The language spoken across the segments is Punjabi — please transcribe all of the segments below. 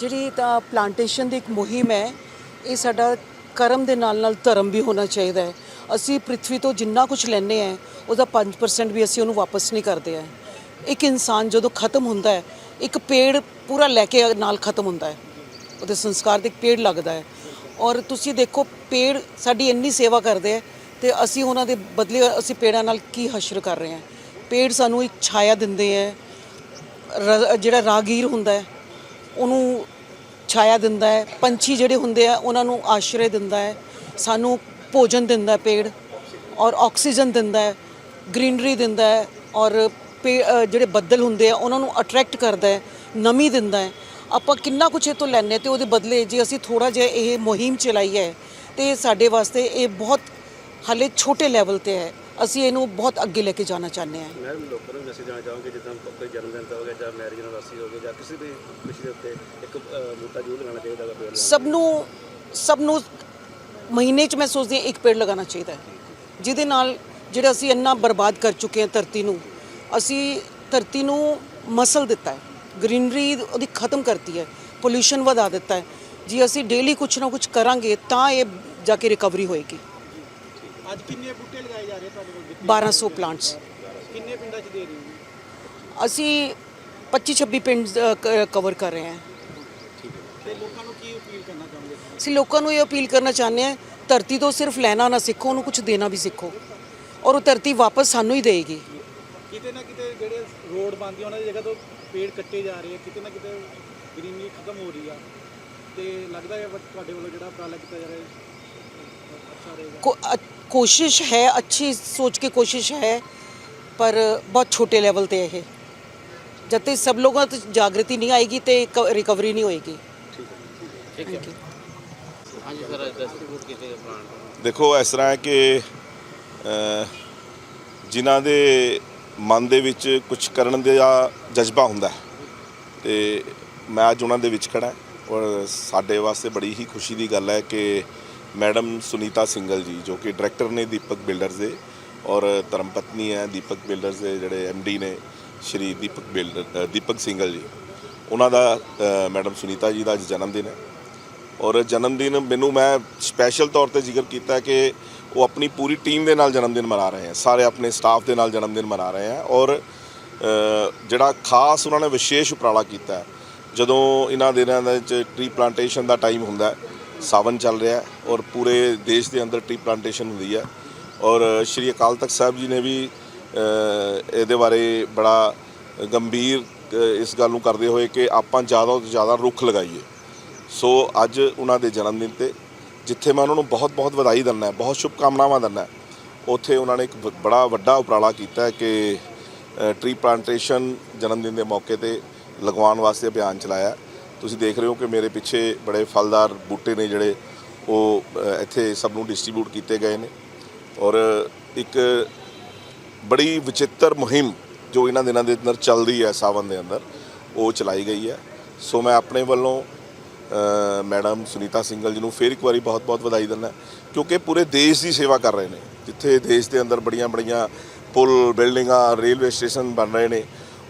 ਜਿਹੜੀ ਤਾਂ ਪਲਾਂਟੇਸ਼ਨ ਦੀ ਇੱਕ ਮੁਹਿੰਮ ਹੈ, ਇਹ ਸਾਡਾ ਕਰਮ ਦੇ ਨਾਲ ਨਾਲ ਧਰਮ ਵੀ ਹੋਣਾ ਚਾਹੀਦਾ ਹੈ। ਅਸੀਂ ਪ੍ਰithvi ਤੋਂ ਜਿੰਨਾ ਕੁਝ ਲੈਂਦੇ ਆ ਉਹਦਾ 5% ਵੀ ਅਸੀਂ ਉਹਨੂੰ ਵਾਪਸ ਨਹੀਂ ਕਰਦੇ ਆ ਇੱਕ ਇਨਸਾਨ ਜਦੋਂ ਖਤਮ ਹੁੰਦਾ ਹੈ, ਇੱਕ ਪੇੜ ਪੂਰਾ ਲੈ ਕੇ ਨਾਲ ਖਤਮ ਹੁੰਦਾ ਹੈ। ਉਹਦੇ ਸੰਸਕਾਰ ਦੇ ਇੱਕ ਪੇੜ ਲੱਗਦਾ ਹੈ। ਔਰ ਤੁਸੀਂ ਦੇਖੋ, ਪੇੜ ਸਾਡੀ ਇੰਨੀ ਸੇਵਾ ਕਰਦੇ ਆ ਤੇ ਅਸੀਂ ਉਹਨਾਂ ਦੇ ਬਦਲੇ ਅਸੀਂ ਪੇੜਾਂ ਨਾਲ ਕੀ ਹਸ਼ਰ ਕਰ ਰਹੇ ਹਾਂ। ਪੇੜ ਸਾਨੂੰ ਇੱਕ ਛਾਇਆ ਦਿੰਦੇ ਹੈ। ਰ- ਜਿਹੜਾ ਰਾਗੀਰ ਹੁੰਦਾ ਹੈ ਉਹਨੂੰ ਛਾਇਆ ਦਿੰਦਾ ਹੈ, ਪੰਛੀ ਜਿਹੜੇ ਹੁੰਦੇ ਆ, ਉਹਨਾਂ ਨੂੰ ਆਸ਼ਰੇ ਦਿੰਦਾ ਹੈ, ਸਾਨੂੰ ਭੋਜਨ ਦਿੰਦਾ ਹੈ ਪੇੜ ਔਰ ਆਕਸੀਜਨ ਦਿੰਦਾ ਹੈ, ਗ੍ਰੀਨਰੀ ਦਿੰਦਾ ਹੈ ਔਰ ਪੇ- ਜਿਹੜੇ ਬੱਦਲ ਹੁੰਦੇ ਆ, ਉਹਨਾਂ ਨੂੰ ਅਟਰੈਕਟ ਕਰਦਾ ਹੈ, ਨਮੀ ਦਿੰਦਾ ਹੈ। ਆਪਾਂ ਕਿੰਨਾ ਕੁਝ ਇਹ ਤੋਂ ਲੈਂਦੇ ਤੇ ਉਹਦੇ ਬਦਲੇ ਜੇ ਅਸੀਂ ਥੋੜਾ ਜਿਹਾ ਇਹ ਮੁਹਿੰਮ ਚਲਾਈ ਹੈ ਤੇ ਸਾਡੇ ਵਾਸਤੇ ਇਹ ਬਹੁਤ ਹਾਲੇ ਛੋਟੇ ਲੈਵਲ ਤੇ ਹੈ। ਅਸੀਂ ਇਹਨੂੰ ਬਹੁਤ ਅੱਗੇ ਲੈ ਕੇ ਜਾਣਾ ਚਾਹੁੰਦੇ ਹਾਂ। ਮੈਂ ਲੋਕਾਂ ਨੂੰ ਮੈਸੇਜ ਦੇਣਾ ਚਾਹਾਂਗਾ ਜਿੱਦਾਂ ਕੋਈ ਜਨਮ ਦਿਨ ਦਾ ਹੋ ਗਿਆ ਜਾਂ ਮੈਰਿਜ ਐਨਵਰਸਰੀ ਹੋ ਗਈ ਜਾਂ ਕਿਸੇ ਵੀ ਖੁਸ਼ੀ ਦੇ ਉੱਤੇ ਇੱਕ ਬੂਟਾ ਜ਼ਰੂਰ ਲਗਾਉਣਾ ਚਾਹੀਦਾ ਹੈ ਪੇੜ ਸਭ ਨੂੰ ਸਭ ਨੂੰ ਮਹੀਨੇ 'ਚ ਮੈਂ ਸੋਚਦੀ ਹਾਂ ਇੱਕ ਪੇੜ ਲਗਾਉਣਾ ਚਾਹੀਦਾ ਹੈ। ਜਿਹਦੇ ਨਾਲ ਜਿਹੜਾ ਅਸੀਂ ਇੰਨਾ ਬਰਬਾਦ ਕਰ ਚੁੱਕੇ ਹਾਂ ਧਰਤੀ ਨੂੰ ਅਸੀਂ ਧਰਤੀ ਨੂੰ ਮਸਲ ਦਿੱਤਾ ਹੈ। ਗ੍ਰੀਨਰੀ ਉਹਦੀ ਖਤਮ ਕਰਤੀ ਹੈ ਪੋਲੂਸ਼ਨ ਵਧਾ ਦਿੱਤਾ ਹੈ। ਜੇ ਅਸੀਂ ਡੇਲੀ ਕੁਝ ਨਾ ਕੁਝ ਕਰਾਂਗੇ ਤਾਂ ਇਹ ਜਾ ਕੇ ਰਿਕਵਰੀ ਹੋਏਗੀ। ਅੱਜ ਕਿੰਨੇ ਬੂਟੇ ਲਗਾਏ ਜਾ ਰਹੇ ਤੁਹਾਡੇ ਕੋਲ ਜਿੱਥੇ 1200 ਪਲਾਂਟਸ। ਕਿੰਨੇ ਪਿੰਡਾਂ 'ਚ ਦੇ ਰਹੇ ਹੋ? ਅਸੀਂ 25 26 ਪਿੰਡ ਕਵਰ ਕਰ ਰਹੇ ਹਾਂ। ਤੇ ਲੋਕਾਂ ਨੂੰ ਕੀ ਅਪੀਲ ਕਰਨਾ ਚਾਹੁੰਦੇ ਹੋ? ਅਸੀਂ ਲੋਕਾਂ ਨੂੰ ਇਹ ਅਪੀਲ ਕਰਨਾ ਚਾਹੁੰਦੇ ਹਾਂ ਧਰਤੀ ਤੋਂ ਸਿਰਫ ਲੈਣਾ ਨਾ ਸਿੱਖੋ ਉਹਨੂੰ ਕੁਝ ਦੇਣਾ ਵੀ ਸਿੱਖੋ। ਔਰ ਉਹ ਧਰਤੀ ਵਾਪਸ ਸਾਨੂੰ ਹੀ ਦੇਏਗੀ। ਕਿਤੇ ਨਾ ਕਿਤੇ ਜਿਹੜੇ ਰੋਡ ਬਣਦੇ ਉਹਨਾਂ ਦੀ ਜਗ੍ਹਾ ਤੋਂ ਪੇੜ ਕੱਟੇ ਜਾ ਰਹੇ ਆ ਕਿਤੇ ਨਾ ਕਿਤੇ ਗ੍ਰੀਨਰੀ ਖਤਮ ਹੋ ਰਹੀ ਆ। ਤੇ ਲੱਗਦਾ ਹੈ ਤੁਹਾਡੇ ਵੱਲੋਂ ਜਿਹੜਾ ਉਪਰਾਲਾ ਕੀਤਾ ਜਾ ਰਿਹਾ ਹੈ। ਕੋਸ਼ਿਸ਼ ਹੈ ਅੱਛੀ ਸੋਚ ਕੇ ਕੋਸ਼ਿਸ਼ ਹੈ ਪਰ ਬਹੁਤ ਛੋਟੇ ਲੈਵਲ ਤੇ ਇਹ। ਜਦ ਤੱਕ ਸਭ ਲੋਗों ਤੱਕ ਜਾਗਰਤੀ ਨਹੀਂ ਆਏਗੀ ਤੇ ਰਿਕਵਰੀ ਨਹੀਂ ਹੋਏਗੀ। ਠੀਕ ਹੈ। ਹਾਂਜੀ ਸਰ ਡਿਸਟ੍ਰੀਬਿਊਟ ਕੀਤੇ ਗਏ ਪਲਾਂਟ ਦੇਖੋ ਇਸ ਤਰ੍ਹਾਂ ਹੈ ਕਿ ਜਿਨ੍ਹਾਂ ਦੇ ਮਨ ਦੇ ਵਿੱਚ ਕੁਝ ਕਰਨ ਦਾ ਜਜ਼ਬਾ ਹੁੰਦਾ ਹੈ ਤੇ ਮੈਂ ਅੱਜ ਉਹਨਾਂ ਦੇ ਵਿੱਚ ਖੜਾ ਔਰ ਸਾਡੇ ਵਾਸਤੇ ਬੜੀ ਹੀ ਖੁਸ਼ੀ ਦੀ ਗੱਲ ਹੈ ਕਿ ਮੈਡਮ ਸੁਨੀਤਾ ਸਿੰਗਲ ਜੀ, ਜੋ ਕਿ ਡਾਇਰੈਕਟਰ ਨੇ ਦੀਪਕ ਬਿਲਡਰਸ ਦੇ ਔਰ ਧਰਮਪਤਨੀ ਹੈ ਦੀਪਕ ਬਿਲਡਰਸ ਦੇ ਜਿਹੜੇ ਡੀ ਨੇ ਸ਼੍ਰੀ ਦੀਪਕ ਬਿਲਡਰ ਦੀਪਕ ਸਿੰਗਲ ਜੀ। ਉਹਨਾਂ ਦਾ ਮੈਡਮ ਸੁਨੀਤਾ ਜੀ ਦਾ ਅੱਜ ਜਨਮ ਦਿਨ ਹੈ। ਔਰ ਜਨਮ ਦਿਨ ਮੈਨੂੰ ਮੈਂ ਸਪੈਸ਼ਲ ਤੌਰ ਤੇ ਜ਼ਿਕਰ ਕੀਤਾ ਕਿ ਉਹ ਆਪਣੀ ਪੂਰੀ ਟੀਮ ਦੇ ਨਾਲ ਜਨਮ ਦਿਨ ਮਨਾ ਰਹੇ ਹੈ। ਸਾਰੇ ਆਪਣੇ ਸਟਾਫ ਦੇ ਨਾਲ ਜਨਮ ਦਿਨ ਮਨਾ ਰਹੇ ਹੈ ਔਰ ਜਿਹੜਾ ਖਾਸ ਉਹਨਾਂ ਨੇ ਵਿਸ਼ੇਸ਼ ਉਪਰਾਲਾ ਕੀਤਾ ਜਦੋਂ ਇਹਨਾਂ ਦਿਨਾਂ ਦੇ ਵਿੱਚ ਟਰੀ ਪਲਾਂਟੇਸ਼ਨ ਦਾ ਟਾਈਮ ਹੁੰਦਾ ਹੈ ਸਾਵਨ ਚੱਲ ਰਿਹਾ ਔਰ ਪੂਰੇ ਦੇਸ਼ ਦੇ ਅੰਦਰ ਟ੍ਰੀ ਪਲਾਂਟੇਸ਼ਨ ਹੁੰਦੀ ਹੈ। ਔਰ ਸ਼੍ਰੀ ਅਕਾਲ ਤਖਤ ਸਾਹਿਬ ਜੀ ਨੇ ਵੀ ਇਹਦੇ ਬਾਰੇ ਬੜਾ ਗੰਭੀਰ ਇਸ ਗੱਲ ਨੂੰ ਕਰਦੇ ਹੋਏ ਕਿ ਆਪਾਂ ਜ਼ਿਆਦਾ ਤੋਂ ਜ਼ਿਆਦਾ ਰੁੱਖ ਲਗਾਈਏ। ਸੋ ਅੱਜ ਉਹਨਾਂ ਦੇ ਜਨਮ ਦਿਨ ਤੇ ਜਿੱਥੇ ਮੈਂ ਉਹਨਾਂ ਨੂੰ ਬਹੁਤ-ਬਹੁਤ ਵਧਾਈ ਦਿੰਦਾ, ਬਹੁਤ ਸ਼ੁਭ ਕਾਮਨਾਵਾਂ ਦਿੰਦਾ, ਉੱਥੇ ਉਹਨਾਂ ਨੇ ਇੱਕ ਬੜਾ ਵੱਡਾ ਉਪਰਾਲਾ ਕੀਤਾ ਕਿ ਟ੍ਰੀ ਪਲਾਂਟੇਸ਼ਨ ਜਨਮ ਦਿਨ ਦੇ ਮੌਕੇ ਤੇ ਲਗਵਾਉਣ ਵਾਸਤੇ ਅਭਿਆਨ ਚਲਾਇਆ। ਤੁਸੀਂ ਦੇਖ ਰਹੇ ਹੋ ਕਿ ਮੇਰੇ ਪਿੱਛੇ ਬੜੇ ਫਲਦਾਰ ਬੂਟੇ ਨੇ ਜਿਹੜੇ ਉਹ ਇੱਥੇ ਸਭ ਨੂੰ ਡਿਸਟ੍ਰੀਬਿਊਟ ਕੀਤੇ ਗਏ ਨੇ। ਔਰ ਇੱਕ ਬੜੀ ਵਿਚਿੱਤਰ ਮੁਹਿੰਮ ਜੋ ਇਹਨਾਂ ਦਿਨਾਂ ਦੇ ਅੰਦਰ ਚੱਲਦੀ ਹੈ, ਸਾਵਨ ਦੇ ਅੰਦਰ, ਉਹ ਚਲਾਈ ਗਈ ਹੈ। ਸੋ ਮੈਂ ਆਪਣੇ ਵੱਲੋਂ ਮੈਡਮ ਸੁਨੀਤਾ ਸਿੰਗਲ ਜੀ ਨੂੰ ਫੇਰ ਇੱਕ ਵਾਰੀ ਬਹੁਤ-ਬਹੁਤ ਵਧਾਈ ਦਿੰਦਾ ਕਿਉਂਕਿ ਪੂਰੇ ਦੇਸ਼ ਦੀ ਸੇਵਾ ਕਰ ਰਹੇ ਨੇ। ਜਿੱਥੇ ਦੇਸ਼ ਦੇ ਅੰਦਰ ਬੜੀਆਂ-ਬੜੀਆਂ ਪੁਲ, ਬਿਲਡਿੰਗਾਂ, ਰੇਲਵੇ ਸਟੇਸ਼ਨ ਬਣ ਰਹੇ ਨੇ,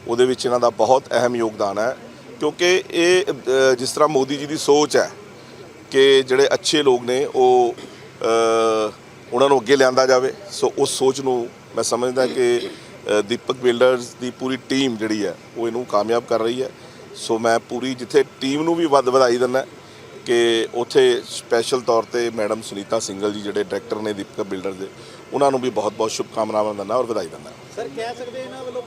ਉਹਦੇ ਵਿੱਚ ਇਹਨਾਂ ਦਾ ਬਹੁਤ ਅਹਿਮ ਯੋਗਦਾਨ ਹੈ। ਕਿਉਂਕਿ ਇਹ ਜਿਸ ਤਰ੍ਹਾਂ ਮੋਦੀ ਜੀ ਦੀ ਸੋਚ ਹੈ ਕਿ ਜਿਹੜੇ ਅੱਛੇ ਲੋਕ ਨੇ, ਉਹ ਉਹਨਾਂ ਨੂੰ ਅੱਗੇ ਲਿਆਂਦਾ ਜਾਵੇ। ਸੋ ਉਸ ਸੋਚ ਨੂੰ ਮੈਂ ਸਮਝਦਾ ਕਿ ਦੀਪਕ ਬਿਲਡਰਸ ਦੀ ਪੂਰੀ ਟੀਮ ਜਿਹੜੀ ਹੈ, ਉਹ ਇਹਨੂੰ ਕਾਮਯਾਬ ਕਰ ਰਹੀ ਹੈ। ਸੋ ਮੈਂ ਪੂਰੀ ਜਿੱਥੇ ਟੀਮ ਨੂੰ ਵੀ ਵੱਧ ਵਧਾਈ ਦਿੰਦਾ ਕਿ ਉੱਥੇ ਸਪੈਸ਼ਲ ਤੌਰ ਤੇ ਮੈਡਮ ਸੁਨੀਤਾ ਸਿੰਗਲ ਜੀ ਜਿਹੜੇ ਡਾਇਰੈਕਟਰ ਨੇ ਦੀਪਕ ਬਿਲਡਰ ਦੇ, ਉਹਨਾਂ ਨੂੰ ਵੀ ਬਹੁਤ-ਬਹੁਤ ਸ਼ੁਭਕਾਮਨਾਵਾਂ ਦਿੰਦਾ ਔਰ ਵਧਾਈ ਦਿੰਦਾ ਸਰ, ਕਹਿ ਸਕਦੇ ਇਹਨਾਂ ਵੱਲੋਂ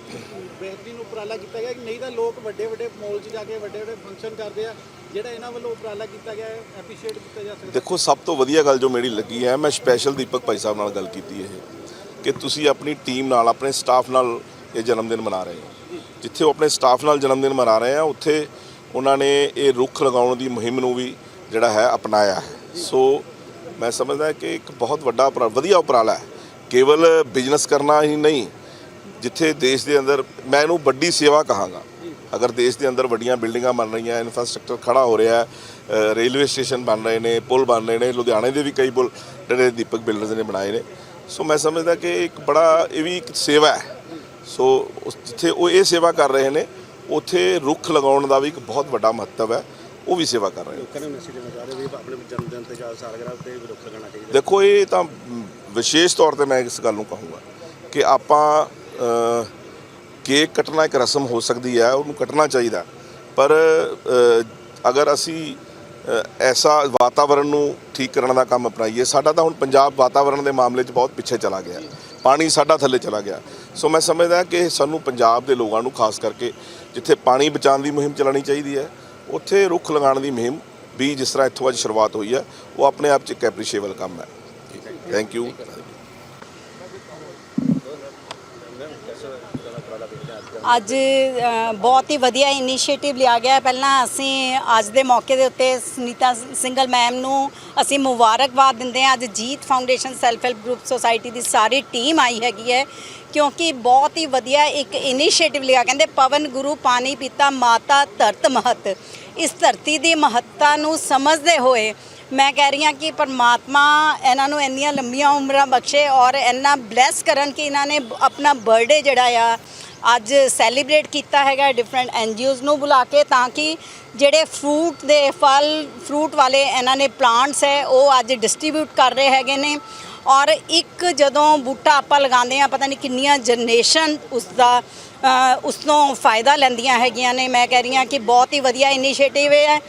ਬਿਹਤਰੀਨ ਉਪਰਾਲਾ ਕੀਤਾ ਗਿਆ ਕਿ ਨਹੀਂ ਤਾਂ ਲੋਕ ਵੱਡੇ ਵੱਡੇ ਮਾਲ 'ਚ ਜਾ ਕੇ ਵੱਡੇ ਵੱਡੇ ਫੰਕਸ਼ਨ ਕਰਦੇ ਆ ਜਿਹੜਾ ਇਹਨਾਂ ਵੱਲੋਂ ਉਪਰਾਲਾ ਕੀਤਾ ਗਿਆ ਹੈ ਐਪਰੀਸ਼ੀਏਟ ਕੀਤਾ ਜਾ ਸਕਦਾ। ਦੇਖੋ ਸਭ ਤੋਂ ਵਧੀਆ ਗੱਲ ਜੋ ਮੇਰੀ ਲੱਗੀ ਹੈ ਮੈਂ ਸਪੈਸ਼ਲ ਦੀਪਕ ਭਾਈ ਸਾਹਿਬ ਨਾਲ ਗੱਲ ਕੀਤੀ ਇਹ ਕਿ ਤੁਸੀਂ ਆਪਣੀ ਟੀਮ ਨਾਲ ਆਪਣੇ ਸਟਾਫ ਨਾਲ ਇਹ ਜਨਮ ਦਿਨ ਮਨਾ ਰਹੇ ਹੋ। ਜਿੱਥੇ ਉਹ ਆਪਣੇ ਸਟਾਫ ਨਾਲ ਜਨਮ ਦਿਨ ਮਨਾ ਰਹੇ ਆ ਉੱਥੇ ਉਹਨਾਂ ਨੇ ਇਹ ਰੁੱਖ ਲਗਾਉਣ ਦੀ ਮੁਹਿੰਮ ਨੂੰ ਵੀ ਜਿਹੜਾ ਹੈ ਅਪਣਾਇਆ ਹੈ। ਸੋ ਮੈਂ ਸਮਝਦਾ ਕਿ ਇੱਕ ਬਹੁਤ ਵੱਡਾ ਵਧੀਆ ਉਪਰਾਲਾ ਹੈ। ਕੇਵਲ ਬਿਜ਼ਨਸ ਕਰਨਾ ਹੀ ਨਹੀਂ ਜਿੱਥੇ ਦੇਸ਼ ਦੇ ਅੰਦਰ ਮੈਂ ਇਹਨੂੰ ਵੱਡੀ ਸੇਵਾ ਕਹਾਂਗਾ। ਅਗਰ ਦੇਸ਼ ਦੇ ਅੰਦਰ ਵੱਡੀਆਂ ਬਿਲਡਿੰਗਾਂ ਬਣ ਰਹੀਆਂ ਇਨਫਰਾਸਟ੍ਰਕਚਰ ਖੜਾ ਹੋ ਰਿਹਾ ਹੈ ਰੇਲਵੇ ਸਟੇਸ਼ਨ ਬਣ ਰਹੇ ਨੇ ਪੁਲ ਬਣ ਰਹੇ ਨੇ ਲੁਧਿਆਣੇ ਦੇ ਵੀ ਕਈ ਪੁਲ ਜਿਹੜੇ ਦੀਪਕ ਬਿਲਡਰਸ ਨੇ ਬਣਾਏ ਨੇ। ਸੋ ਮੈਂ ਸਮਝਦਾ ਕਿ ਇੱਕ ਬੜਾ ਇਹ ਵੀ ਇੱਕ ਸੇਵਾ ਹੈ। ਸੋ ਜਿੱਥੇ ਉਹ ਇਹ ਸੇਵਾ ਕਰ ਰਹੇ ਨੇ ਉੱਥੇ ਰੁੱਖ ਲਗਾਉਣ ਦਾ ਵੀ ਇੱਕ ਬਹੁਤ ਵੱਡਾ ਮਹੱਤਵ ਹੈ। ਉਹ ਵੀ ਸੇਵਾ ਕਰ ਰਹੇ ਹਾਂ ਲੋਕਾਂ ਨੂੰ ਮੈਸੇਜ ਦੇਣਾ ਚਾਹ ਰਹੇ ਵੀ ਆਪਣੇ ਜਨਮ ਦਿਨ ਤੇ ਜਾਂ ਸਾਲਗਿਰਾਹ ਤੇ ਵੀ ਰੁੱਖ ਲਗਾਉਣਾ ਚਾਹੀਦਾ। ਦੇਖੋ ਇਹ ਤਾਂ ਵਿਸ਼ੇਸ਼ ਤੌਰ ਤੇ ਮੈਂ ਇਸ ਗੱਲ ਨੂੰ ਕਹੂੰਗਾ ਕਿ ਆਪਾਂ ਕੇਕ ਕੱਟਣਾ ਇੱਕ ਰਸਮ ਹੋ ਸਕਦੀ ਹੈ, ਉਹਨੂੰ ਕੱਟਣਾ ਚਾਹੀਦਾ। ਪਰ ਅਗਰ ਅਸੀਂ ਐਸਾ ਵਾਤਾਵਰਣ ਨੂੰ ਠੀਕ ਕਰਨ ਦਾ ਕੰਮ ਅਪਣਾਈਏ, ਸਾਡਾ ਤਾਂ ਹੁਣ ਪੰਜਾਬ ਵਾਤਾਵਰਣ ਦੇ ਮਾਮਲੇ 'ਚ ਬਹੁਤ ਪਿੱਛੇ ਚਲਾ ਗਿਆ। ਪਾਣੀ ਸਾਡਾ ਥੱਲੇ ਚਲਾ ਗਿਆ। ਸੋ ਮੈਂ ਸਮਝਦਾ ਕਿ ਸਾਨੂੰ ਪੰਜਾਬ ਦੇ ਲੋਕਾਂ ਨੂੰ, ਖਾਸ ਕਰਕੇ ਜਿੱਥੇ ਪਾਣੀ ਬਚਾਉਣ ਦੀ ਮੁਹਿੰਮ ਚਲਾਉਣੀ ਚਾਹੀਦੀ ਹੈ, ਉੱਥੇ ਰੁੱਖ ਲਗਾਉਣ ਦੀ ਮੁਹਿੰਮ ਵੀ ਜਿਸ ਤਰ੍ਹਾਂ ਇੱਥੋਂ ਅੱਜ ਸ਼ੁਰੂਆਤ ਹੋਈ ਹੈ, ਉਹ ਆਪਣੇ ਆਪ 'ਚ ਇੱਕ ਐਪਰੀਸ਼ੀਏਬਲ ਕੰਮ ਹੈ। ਥੈਂਕ ਯੂ ਅੱਜ ਬਹੁਤ ਹੀ ਵਧੀਆ ਇਨੀਸ਼ੀਏਟਿਵ ਲਿਆ ਗਿਆ ਪਹਿਲਾਂ ਅਸੀਂ ਅੱਜ ਦੇ ਮੌਕੇ ਦੇ ਉੱਤੇ ਸੁਨੀਤਾ ਸਿੰਗਲ ਮੈਮ ਨੂੰ ਅਸੀਂ ਮੁਬਾਰਕਬਾਦ ਦਿੰਦੇ ਹਾਂ। ਅੱਜ Jeet foundation self help group society ਦੀ ਸਾਰੀ ਟੀਮ ਆਈ ਹੈਗੀ ਹੈ, ਕਿਉਂਕਿ ਬਹੁਤ ਹੀ ਵਧੀਆ ਇੱਕ ਇਨੀਸ਼ੀਏਟਿਵ ਲਿਆ। ਕਹਿੰਦੇ, ਪਵਨ ਗੁਰੂ ਪਾਣੀ ਪੀਤਾ ਮਾਤਾ ਧਰਤ ਮਹਤ। ਇਸ ਧਰਤੀ ਦੀ ਮਹੱਤਤਾ ਨੂੰ ਸਮਝਦੇ ਹੋਏ ਮੈਂ ਕਹਿ ਰਹੀ ਹਾਂ ਕਿ ਪਰਮਾਤਮਾ ਇਹਨਾਂ ਨੂੰ ਇੰਨੀਆਂ ਲੰਮੀਆਂ ਉਮਰਾਂ ਬਖਸ਼ੇ ਔਰ ਇੰਨਾ ਬਲੈਸ ਕਰਨ ਕਿ ਇਹਨਾਂ ਨੇ ਆਪਣਾ ਬਰਥਡੇ ਜਿਹੜਾ ਆ ਅੱਜ ਸੈਲੀਬ੍ਰੇਟ ਕੀਤਾ ਹੈਗਾ ਡਿਫਰੈਂਟ ਐਨਜੀਓਜ਼ ਨੂੰ ਬੁਲਾ ਕੇ ਤਾਂ ਕਿ ਜਿਹੜੇ ਫਰੂਟ ਦੇ ਫਲ ਫਰੂਟ ਵਾਲੇ ਇਹਨਾਂ ਨੇ ਪਲਾਂਟਸ ਹੈ, ਉਹ ਅੱਜ ਡਿਸਟ੍ਰੀਬਿਊਟ ਕਰ ਰਹੇ ਹੈਗੇ ਨੇ। ਔਰ ਇੱਕ ਜਦੋਂ ਬੂਟਾ ਆਪਾਂ ਲਗਾਉਂਦੇ ਆ ਪਤਾ ਨਹੀਂ ਕਿੰਨੀਆਂ ਜਨਰੇਸ਼ਨ ਉਸ ਦਾ ਉਸ ਤੋਂ ਫਾਇਦਾ ਲੈਂਦੀਆਂ ਹੈਗੀਆਂ ਨੇ। ਮੈਂ ਕਹਿ ਰਹੀ ਹਾਂ ਕਿ ਬਹੁਤ ਹੀ ਵਧੀਆ ਇਨੀਸ਼ੀਏਟਿਵ ਹੈ,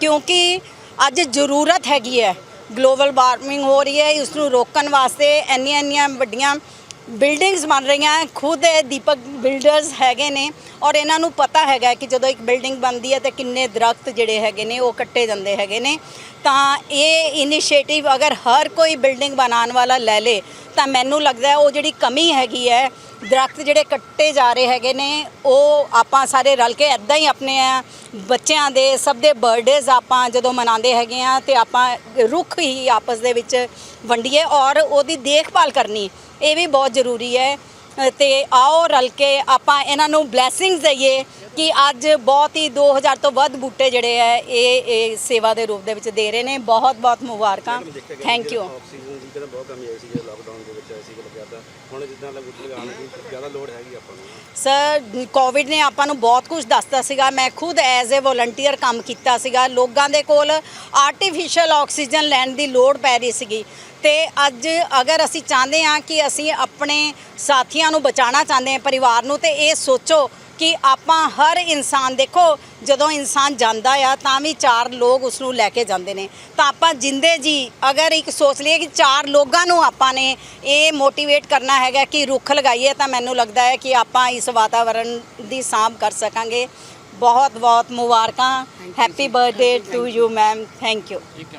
ਕਿਉਂਕਿ ਅੱਜ ਜ਼ਰੂਰਤ ਹੈਗੀ ਹੈ। ਗਲੋਬਲ ਵਾਰਮਿੰਗ ਹੋ ਰਹੀ ਹੈ ਉਸ ਨੂੰ ਰੋਕਣ ਵਾਸਤੇ ਇੰਨੀਆਂ ਇੰਨੀਆਂ ਵੱਡੀਆਂ ਬਿਲਡਿੰਗਸ ਬਣ ਰਹੀਆਂ, ਖੁਦ ਦੀਪਕ ਬਿਲਡਰਸ ਹੈਗੇ ਨੇ ਔਰ ਇਹਨਾਂ ਨੂੰ ਪਤਾ ਹੈਗਾ ਕਿ ਜਦੋਂ ਇੱਕ ਬਿਲਡਿੰਗ ਬਣਦੀ ਹੈ ਤੇ ਕਿੰਨੇ ਦਰਖਤ ਜਿਹੜੇ ਹੈਗੇ ਨੇ ਉਹ ਕੱਟੇ ਜਾਂਦੇ ਹੈਗੇ ਨੇ। ਤਾਂ ਇਹ ਇਨੀਸ਼ੀਏਟਿਵ ਅਗਰ ਹਰ ਕੋਈ ਬਿਲਡਿੰਗ ਬਣਾਉਣ ਵਾਲਾ ਲੈ ਲੇ, ਤਾਂ ਮੈਨੂੰ ਲੱਗਦਾ ਉਹ ਜਿਹੜੀ ਕਮੀ ਹੈਗੀ ਹੈ, ਦਰਖਤ ਜਿਹੜੇ ਕੱਟੇ ਜਾ ਰਹੇ ਹੈਗੇ ਨੇ, ਉਹ ਆਪਾਂ ਸਾਰੇ ਰਲ ਕੇ ਐਦਾਂ ਹੀ ਆਪਣੇ ਆ ਬੱਚਿਆਂ ਦੇ ਸਭ ਦੇ ਬਰਥਡੇਜ਼ ਆਪਾਂ ਜਦੋਂ ਮਨਾਉਂਦੇ ਹੈਗੇ ਆ ਤੇ ਆਪਾਂ ਰੁੱਖ ਹੀ ਆਪਸ ਦੇ ਵਿੱਚ ਵੰਡੀਏ ਔਰ ਉਹਦੀ ਦੇਖਭਾਲ ਕਰਨੀ, ਇਹ ਵੀ ਬਹੁਤ ਜ਼ਰੂਰੀ ਹੈ। ਤੇ ਆਓ ਰਲ ਕੇ ਆਪਾਂ ਇਹਨਾਂ ਨੂੰ ਬਲੇਸਿੰਗਸ ਦਈਏ ਕਿ ਅੱਜ ਬਹੁਤ ਹੀ 2000 ਤੋਂ ਵੱਧ ਬੂਟੇ ਜਿਹੜੇ ਹੈ ਇਹ ਇਹ ਸੇਵਾ ਦੇ ਰੂਪ ਦੇ ਵਿੱਚ ਦੇ ਰਹੇ ਨੇ। ਬਹੁਤ ਬਹੁਤ ਮੁਬਾਰਕਾਂ। ਥੈਂਕ ਯੂ ਆਕਸੀਜਨ ਦੀ ਕਿਤੇ ਬਹੁਤ ਕਮੀ ਆਈ ਸੀ ਲਾਕਡਾਊਨ ਦੇ ਵਿੱਚ ਸੀ ਲੱਗਿਆ ਤਾਂ ਹੁਣ ਜਿੱਦਾਂ ਲੱਗ ਲਗਾਉਣ ਦੀ ਜ਼ਿਆਦਾ ਲੋੜ ਹੈਗੀ ਆਪਾਂ ਨੂੰ ਸਰ ਕੋਵਿਡ ਨੇ ਆਪਾਂ ਨੂੰ ਬਹੁਤ ਕੁਝ ਦੱਸਤਾ ਸੀਗਾ। ਮੈਂ ਖੁਦ ਐਜ਼ ਅ ਵੋਲੰਟੀਅਰ ਕੰਮ ਕੀਤਾ ਸੀਗਾ। ਲੋਕਾਂ ਦੇ ਕੋਲ ਆਰਟੀਫੀਸ਼ੀਅਲ ਆਕਸੀਜਨ ਲੈਣ ਦੀ ਲੋੜ ਪੈ ਰਹੀ ਸੀਗੀ। ਤੇ ਅੱਜ ਅਗਰ ਅਸੀਂ ਚਾਹੁੰਦੇ ਹਾਂ ਕਿ ਅਸੀਂ ਆਪਣੇ ਸਾਥੀਆਂ ਨੂੰ ਬਚਾਉਣਾ ਚਾਹੁੰਦੇ ਹਾਂ ਪਰਿਵਾਰ ਨੂੰ ਤੇ ਇਹ ਸੋਚੋ ਕਿ ਆਪਾਂ ਹਰ ਇਨਸਾਨ ਦੇਖੋ ਜਦੋਂ ਇਨਸਾਨ ਜਾਂਦਾ ਆ ਤਾਂ ਵੀ ਚਾਰ ਲੋਕ ਉਸ ਨੂੰ ਲੈ ਕੇ ਜਾਂਦੇ ਨੇ। ਤਾਂ ਆਪਾਂ ਜਿੰਦੇ ਜੀ ਅਗਰ ਇੱਕ ਸੋਚ ਲਈਏ ਕਿ ਚਾਰ ਲੋਕਾਂ ਨੂੰ ਆਪਾਂ ਨੇ ਇਹ ਮੋਟੀਵੇਟ ਕਰਨਾ ਹੈਗਾ ਕਿ ਰੁੱਖ ਲਗਾਈਏ ਤਾਂ ਮੈਨੂੰ ਲੱਗਦਾ ਹੈ ਕਿ ਆਪਾਂ ਇਸ ਵਾਤਾਵਰਣ ਦੀ ਸਾਂਭ ਕਰ ਸਕਾਂਗੇ। ਬਹੁਤ ਬਹੁਤ ਮੁਬਾਰਕਾਂ happy birthday to you ma'am thank you